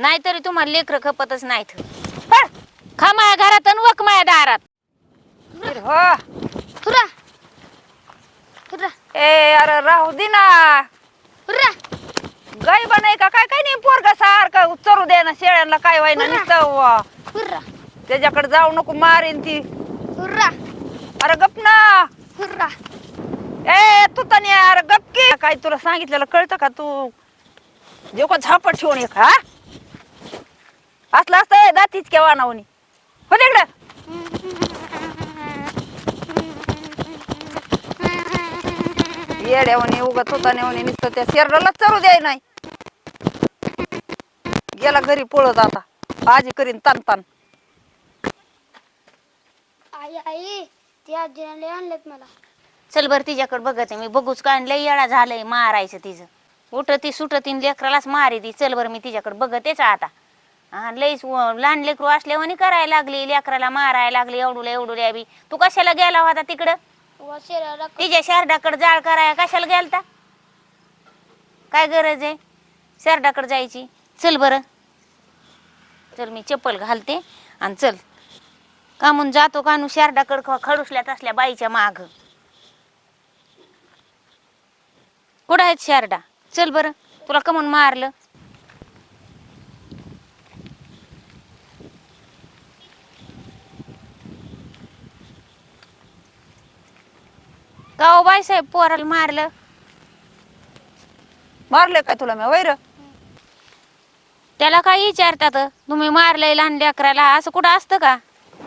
नाहीतरी तुम्हाला लेकर खपतच नाहीत. पळ. खा माझ्या घरात आणि वक माझ्या दारात. हो. हुर्रा हुर्रा ए अरे राहू दे ना. हुर्रा गाई बनाय का? काय काय नाही पोरगा सारखं चरू दे ना शेळ्यांना काय व्हायना बरं. नुसतं वा. हुर्रा त्याच्याकडे जाऊ नको मारीन ती. हुर्रा अरे गप ना. हुर्रा ए तू तनी अरे गप की. काय तुला सांगितलेलं कळतं का तू? जेव का झापट ठेवून एक हा? असलं असतं दातीच केव्हा नावनी हो तिकडं येड्यावणी उगत होता नेवणी नुसतं त्या शेरडाला चरू द्याय नाही. गेला घरी पळत आता. आजी करीन तान तान आई आई ती आजीने लय आणलेत मला. चल बर तिच्याकडे बघते मी. बघूच का लय येळा झालंय मारायचं तिचं. उठती सुटती लेकरालाच मारी ती. चल बरं मी तिच्याकडे बघतेच आता. हा लईच व- लहान लेकरू असल्यावानी करायला लागली लेकराला मारायला लागली एवढूला एवढूल्या बी. तू कशाला गेला होता तिकडं? तिच्या शारदाकडे जाळ कराया कशाला गेलता? काय गरज आहे? शारदाकडे जायची. चल बरं. चल मी चप्पल घालते आणि चल. कामून जातो कानू शारदाकडे खडुसल्यात असल्या बाईच्या माग. कुठं आहेत शारदा चल बरं. तुला कमून मारलं. का हो बाईसाहेब पोराला मारलं. मारले काय तुला मी? वैर त्याला काय विचारतात? तुम्ही मारलंय लहान लेकराला असं कुठं असतं का?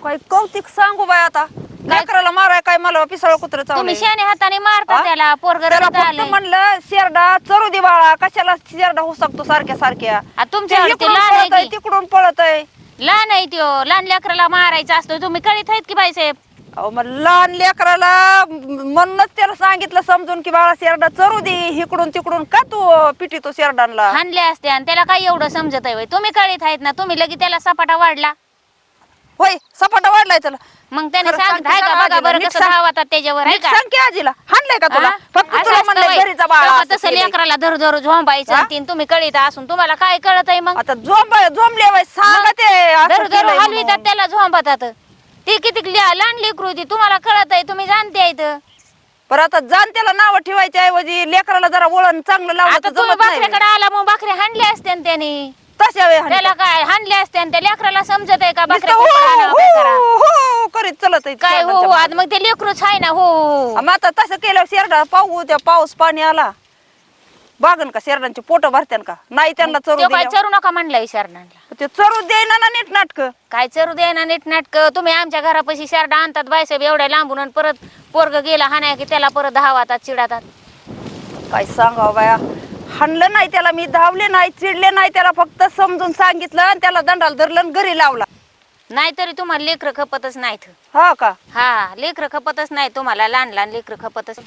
काय कौतिक सांगू बाय आता. लेकराला माराय काय मला? पिसळ कुत्र तुम्ही शाने हाताने मारता हा? त्याला. त्याला फक्त म्हणलं शेरडा चरू दे बाळा. कशाला शेरडा होऊ शकतो सारख्या सारख्या? आ, तुमच्या ते इकडून लहान आहे पळत आहे, की. तिकडून पळत आहे लहान आहे त्यो. लहान लेकराला मारायचं असतं. तुम्ही कळीत आहेत की बाईसाहेब अहो मग लहान लेकराला म्हणूनच त्याला सांगितलं समजून की बाळा शेरडा चरू दे इकडून तिकडून का तू पिटितो शेरडांना हाणले असते आणि त्याला काय एवढं समजत आहे तुम्ही कळीत आहेत ना तुम्ही लगे त्याला सपाटा वाढला होय सपाटा वाढलाय त्याला मग त्याने खरं सांगितलं सांगते आहे का सांग बघा आजीला, बरं नीट कसं सांग. धावतात त्याच्यावर आहे नीट का सांग की आजीला हाणलंय का तुला हा? फक्त असं तुला असतं म्हणलंय बाई. घरीचा बाळा तेव्हा असं तसं केलंय. लेकराला धर धर झोंबायचं हा? आणि तीन तुम्ही कळीत असून तुम्हाला काय कळत आहे मग आता झोंब झोंबले बाई सांगा ते असं धर धर केलंय हलवितात म्हणून. त्याला झोंबतात ती किती ल्या- लहान लेकरू होती तुम्हाला कळत आहे तुम्ही जाणते आहेत पण आता जाण त्याला नाव ठेवायच्या ऐवजी लेकराला जरा वळण चांगलं लावलं आता तर तुम्ही जमत नाही बाकऱ्याकडे आला मग बाकरे हाणले असते ना त्याने तशा वेळी हाणतात. त्याला काय हाणले असते आणि त्या लेकराला समजत आहे का नुसतं हो, काय करा हो, हो करीत चलत आहे काय हो हो मागं. ते लेकरूच आहे ना हो हो. मग आता तसं केलं शेरडा पाऊ त्या पाऊस पाणी आला बागन का शेरडांचे पोट भरत्यान का? नाही त्यांना चरू तो काय. चरू नका म्हणलाय शरणांना ते चरू देईना ना नीट नाटक. काय चरू दे ना नीट नाटक? तुम्ही आमच्या घरापाशी शारडा आणतात बायसाहेब एवढ्या लांबून आणि परत पोरग गेला हाणाय की त्याला परत धावातात चिडातात. काय सांगावं बाया? हाणलं नाही त्याला मी धावले नाही चिडले नाही त्याला फक्त समजून सांगितलं आणि त्याला दंडाला धरलं आणि घरी लावला. नाहीतरी तुम्हाला लेकर खपतच नाहीत. हा का? हा लेकर खपतच नाही तुम्हाला लहान लहान लेकर खपतच.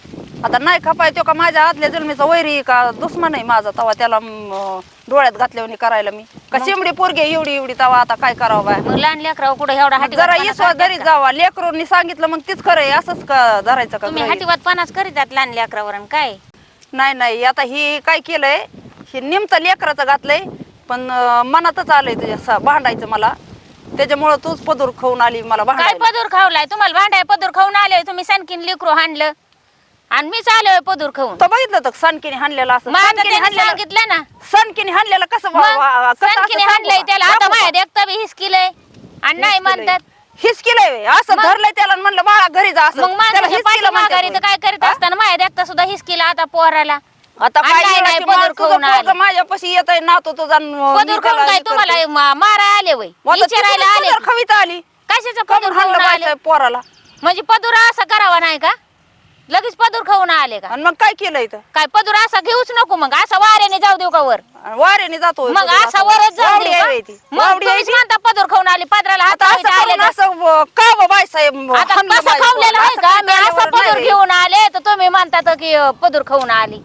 आता नाही खपाय तो का माझ्या आतल्या जन्मीचा वैरी का दुश्मन आहे माझा तवा त्याला म, डोळ्यात घातल्यावर करायला मी. का शिमडी पोरगी एवढी एवढी तवा आता काय करावं बाया? मग लहान लेकराव कुठे एवढा हाटी जरा येसवा दरी जावा लेकरूंनी सांगितलं मग तीच खरं आहे असंच का धरायचं का तुम्ही गृहीत? हाटीवात पानाच करीतात लहान लेकरावर आणि काय? नाही नाही आता ही काय केलंय हे निमचं लेकराचं घातलंय पण अं, मनातच आलंय तुझ्या सा- भांडायचं मला. त्याच्यामुळं तूच पदूर खाऊन आली मला काय भांडायला. पदूर खावलाय तुम्हाला भांडाय पदूर खाऊन आले तुम्ही सनकीन लेकरू हाणलं. आणि मीच आलोय पदूर खाऊन. तर बघितलं तर सनकीने हाणलेलं असं? मग आता सनकीने त्याने हाणलेलं सांगितलं ना. सनकीने हाणलेलं कसं वा- वा- वा- मग कसं असं सनकीने सांगू हाणलंय? त्याला. आता? माझ्या देखता बी हिसकिलय आणि नाही म्हणतात हिच केलंय असं मग? धरलंय त्याला आणि म्हणलं बाळा घरी जा असं. मग त्याला माणसाच्या हिच पाठी केलं म्हणतात माघारी तर होय. काय करीत हा? असताना माझ्या देखता सुद्धा हिसकिला आता पोराला. आता आणि काय नाही, नाही, येडं की पदर माणूस तुझं खाऊन आली. पोरगं माझ्यापाशी येत आहे नातो तुझा न- पदूर खाऊन काय हे तुम्हाला करते. मा- मारा आले वय? विचारायला आले? पदर खविता आली? कशाचं कमून पदूर हाणलं खाऊन आले पोराला? म्हणजे पदूर असा करावा नाही का? लगेच पदूर खाऊन आले का आणि मग काय केलं इथं काय पदूर असा घेऊच नको मग असा वाऱ्याने जाऊ देऊ का वर आणि वाऱ्याने जातो मग असा वरच जाऊ वावडी देऊ आहे का? ती. मग वावडी आहे तुम्हीच ती. म्हणता पदूर खाऊन आले पदराला हात आता असं लावायचे आले करून तर. असं व- का व बायसाहेब आता हाणलं कसं माझ्या खावलेलं आहे पोराला? का असं मी असं केल्यावर पदूर. घेऊन आले तर तुम्ही म्हणतात की अं, पदूर खाऊन आली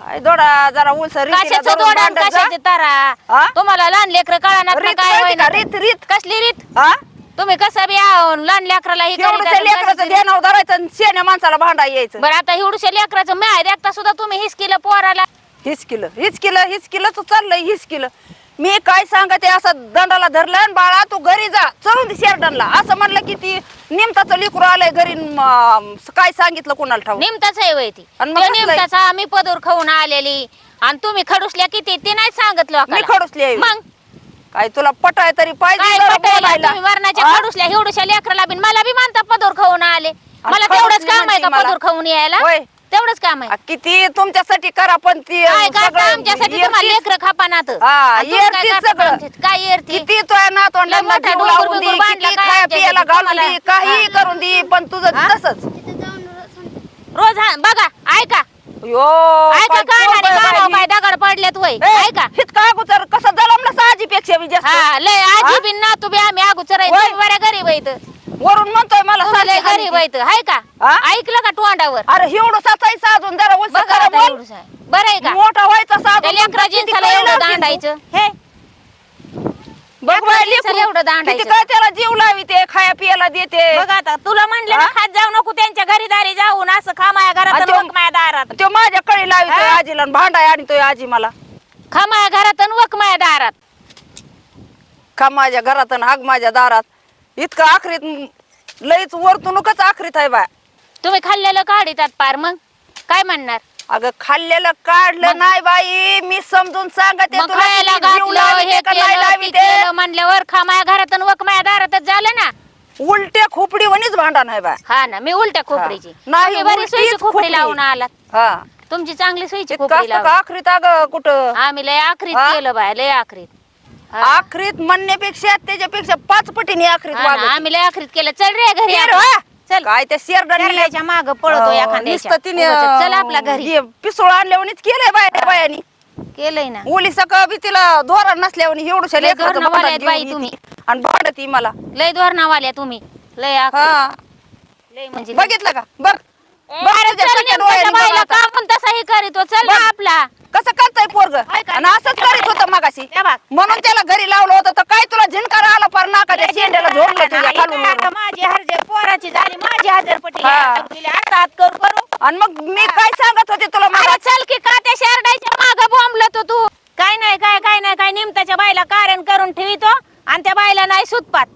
काय दोडा जरा उलसर रीतीला कशाचं धरून दोडा आणि भांडत जा. कशाची तारा हा? तुम्हाला लहान लेकर कळणार रीत काय कळते होईना का? रीत रीत कसली रीत हा तुम्ही कसं बी लहान लेकराला हे एवढं लेकराचं धरायचं आणि शेण्या माणसाला भांडा यायचं. बरं आता एवढ्या लेकराचं म्याय देखता सुद्धा तुम्ही हिस केलं पोराला. हिच केलं हिच केलं हिच केलं तर चाललंय हिच केलं. मी काय सांगते असं दंडाला धरलं आणि बाळा तू घरी जा चलून दे शेरडनला. असं म्हणलं की ती निमताचं लिकरू आलंय घरी म, काय सांगितलं कोणाला ठाऊ निमताच आहे वय ती. आणि मग? निमताचा आम्ही पदूर खाऊन आलेली. आणि तुम्ही खडुसल्या किती ते नाही सांगत मी लोकांना. खडूसली आहे. मग काय तुला पटाय तरी पाहिजे काय जरा पटायला बोलायला. तुम्ही वरणाच्या हा? खडुसल्या एवढ्या लेकराला बिन मला बी मानता पदूर खाऊन आले मला तेवढंच काम आहे म्हणते का मला. पदूर खाऊन यायला होय. तेवढंच काम आहे किती तुमच्यासाठी करा पण ती काय करता सगळं आमच्यासाठी येरतीच- लेकर खापानात हा, येरतीच सगळं. काय येरती किती तुझ्या नातवंडांना लय मोठा जीव डोंगर लावून दे बिंगर बांधला किती काय खाया आमच्या पियाला इथे घालून दे तुम्हाला? काही करून दे पण तुझं? तसंच तिथे जाऊन सांगते रोज हा बघा ऐका यो ऐका कानावर बाई. दगड पडलेत वय ए, ऐका इतकं अगोदर कसं जलमलं साहजीपेक्षा मी जास्त हा लय आजी बिन ना तुम्ही आम्ही अगोदर आहे. होय. तुम्ही बऱ्या गरीब आहेत वरून म्हणतोय मला तुम्ही लय सारखी गरीब हानी. आहेत हाय का हा? ऐकलं का तोंडावर अरे एवढं साचाई साजून जरा उलट बघा करा आता बोल. एवढंच आहे. बरं आहे का मोठा व्हायचा त्या साजून लेकरा एवढं. दांडायचं हे बघ लेकरा बाई, जिन्साला लेकरू. एवढं दांडायचं. किती काय त्याला जीव लावी ते खाया पियाला देते बघ आता तुला म्हणलं ना हा? खात जाऊ नको त्यांच्या घरी दारी जाऊन असं खा माझ्या घरात आणि आणि तो- वक माझ्या दारात तो माझ्या कळी आजीला आणि भांडाय आणतोय आजी मला. खा माझ्या घरात आणि वक माझ्या दारात. का माझ्या घरात आणि हाग माझ्या दारात. इतकं आखरीत लईच वरतूनच आखरीत आहे बाय. तुम्ही खाल्लेलं काढितात पार मग. काय म्हणणार? अगं खाल्लेलं काढलं नाही बाई. मी समजून सांगते मग तुला खायला किती जीव घातलं लाविते हे का नाही केलं ते लाविते. केलं म्हणल्यावर खा माझ्या घरात आणि वक माझ्या दारातच झालं ना. उलट्या खोपडी वणीच भांडण आहे बाय. हा ना मी उलट्या खोपडीची. नाही, तुम्ही बरी उलटीच सुईची खोपडी खोपडी. लावून आलात. हा. तुमची चांगली इतकं खोपडी असतं का आखरीत अगं कुठं आम्ही लय आखरीत हा? केलं बाय लय आखरीत हा. आखरीत म्हणण्यापेक्षा त्याच्यापेक्षा पाच पटीने आखरीत हा ना, वागत आम्ही लय आखरीत केलं चल रे घरी ये रे आपण. वा. चल काय त्या शेरडांनी शेरडाच्या माग पळतो एखाद्याच्या तिने. चल आपल्या घरी पिसोळ आणल्यावणीच केलंय बाय बायानी केलंय ना ओली सकाळ बी तिला धोरण नसल्यावर एवढं लय बाई तुम्ही. आणि भांडत ती मला लय धोरणावाल्या तुम्ही लय आखरीत. हा लय म्हणजे लय. बघितलं का बघ सख्या डोळ्यांनी तसाही करीतो चल ना बघ. आपला कसं करताय पोरग काय काय? आणि असंच करीत होतं मगाशी त्या बघ. म्हणून त्याला घरी लावलं होतं तर काय तुला झिंकार आला पार नाकाच्या शेंड्याला झोडलं तुझ्या खालून आता. माझी हरजर पोराची झाली माझी हजारपट्टी हा. आता हात करू करू आणि मग मी काय सांगत होते तुला अरे चल की का त्या शेरडाच्या माग बोंबल तो तू काय नाही काय काय नाही काय निमताच्या बाईला कारण करून ठेवितो आणि त्या बाईला नाही सुतपात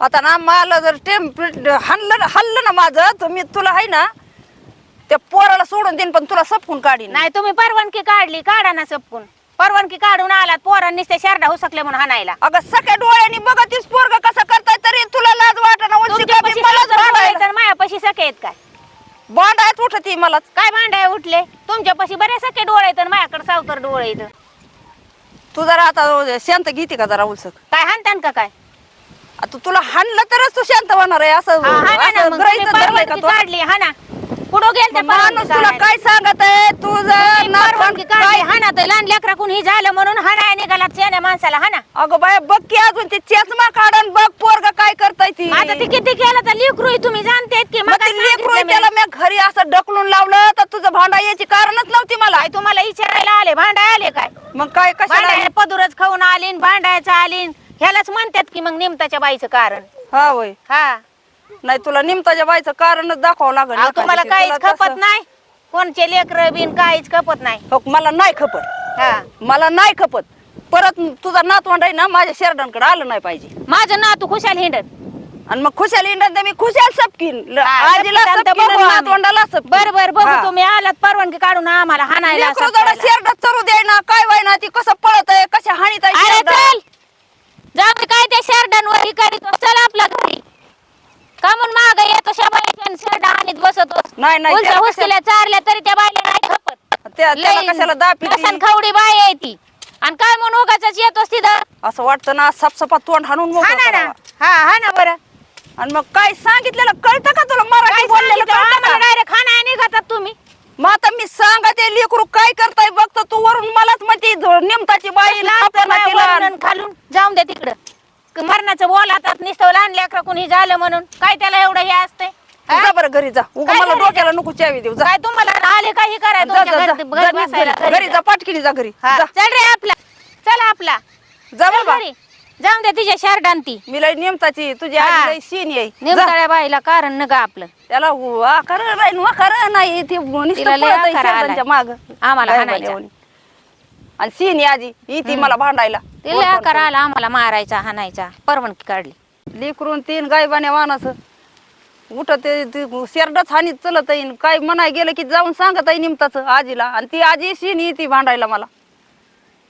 आता ना मला जर टेम्परेट हल्लं हल्लं ना माझं तर मी तुला आहे ना त्या पोराला सोडून देईन पण तुला सपकून काढीन नाही तुम्ही परवानगी काढली काढा ना सपकून. परवानगी काढून आलात पोरांनी त्या शेरडा हुसकले म्हणून हाणायला. अगं सगळ्या डोळ्यांनी बघतीस पोरग कसं करताय तरी तुला लाज वाटना तुमच्यापाशी आणि मायापाशी सखे आहेत काय? बांधायच उठती मलाच. काय भांडाय उठले? तुमच्यापाशी बरे सखे डोळे आहेत आणि माझ्याकडे सावतर डोळे आहेत. तू जरा आता शांत घेते का जरा उलसक? काय हाणतान का काय? आता तुला हाणलं तरच तू शांत होणार आहे असं हा, हाणा ना असं मग. ग्रहीत तुम्ही धरलंय का परवानगी तू? काढली हा पुढं गेल त्या माणूस तुला काय सांगत आहे? तुझं काढली. काय? हा ना तर लहान लेकरा कोणी झालं म्हणून हाणाय निघाला सेन्या माणसाला हा ना अगं बाय बघ की अजून ते चष्मा काढून बघ पोरग काय करताय ती. आता ते किती केलं तर लेकरू तुम्ही जाणतेत की मग ते लेकरू आहे, त्याला? मी घरी असं ढकलून लावलं तर तुझं भांडा याची कारणच नव्हती मला. काय तुम्हाला विचारायला आले? भांडाय आले काय? मग काय कशाला पदुरच खाऊन आलीन भांडायचं आलीन. ह्यालाच म्हणतात की मग निमताच्या बाईचं कारण. हा होय. हा. नाही तुला निमताच्या बाईचं कारणच दाखवावं लागेल अहो, तुम्हाला काहीच. तुला खपत तसं- नाही कोणचे लेकर बिन काहीच खपत नाही हो, मला नाही खपत हा मला नाही खपत परत तुझा नातवंड आहे ना माझ्या शेरडांकडे आलं नाही पाहिजे माझं नातू खुशाल हिंडत आणि मग खुशाल इंडन तर मी खुशाल सपकीन ल- हा, आजीला सपकीन तर सपकीन बघू आणि आम्ही. नातवंडाला सपकीन. बर बर बघू हा. तुम्ही आलात परवानगी काढून आम्हाला हाणायला लेकरं जरा. शेरडात चरू द्याय ना काय वाय ना ती कसं पळत आहे कशा हाणीत आहे अरे शेरडं. चल जाऊ दे काय त्या शर्टांवर ही करीतो चल का म्हणून माग येतो? शबाईच्या शर्ट आणीत बसतो. नाही नाही उलसा त्याला हुसकेल्या चारल्या तरी त्या बायला नाही खपत कशा- त्या- त्याला लई कशाला दापी व्यसन खावडी बाय आहे ती. आणि काय म्हणून उगाच येतोस तिथं? असं वाटतं ना सपसपा तोंड हाणून हा ना ना. करावं. हा हा ना बरं. आणि मग काय सांगितलेलं कळतं का तुला? मराठी बोललेलं कळतं का? डायरेक्ट खाना निघातात तुम्ही. मग आता मी सांगते लेकरू काय करताय बघतो तू? वरून मलाच म्हणते निमताची बाई. वरून आणि खालून? जाऊन दे तिकडं. मरणाचं बोलातात नुसतं लहान लेकरं कोणी झालं म्हणून. काय त्याला एवढं हे असतंय? तू जा बरं घरी जा. उगा काय मला घरी डोक्याला नको चावी देऊ. जा. काय तुम्हाला आले काही कराय जा, जा, तुमच्या जा. घरी जा, घरी निघ बसायला घरी. घरी जा. पाटकिनी जा घरी. हा, जा. चल रे आपला. चल आपला. जा चल बाबा. घरी. जाऊन दे तिच्या शर्टांती मी लय निमताची. तुझी हा. लय शीन येई जा. निमताळ्या बाईला कारण नका आपलं. त्याला खरं वा खरं नाही. ते तिला लय आकार आलाय. माग. आम्हाला. आणि सीन आजी. ती मला भांडायला. ते लय आकार आला आम्हाला मारायचा हाणायचा परवानगी काढली. लेकरून तीन गायबाने वानाचं उठ ते ते शेरडच हानी चलत येईन काय म्हणाय गेलं की जाऊन सांगत आहे निमताच आजीला. आणि ती आजी शिनी ती भांडायला मला.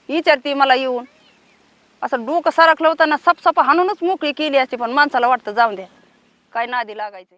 विचारती मला येऊन. असं डोकं सरकलं होतं ना सपसप हाणूनच मोकळी केली असती पण माणसाला वाटतं जाऊन द्या. काय नादी लागायचं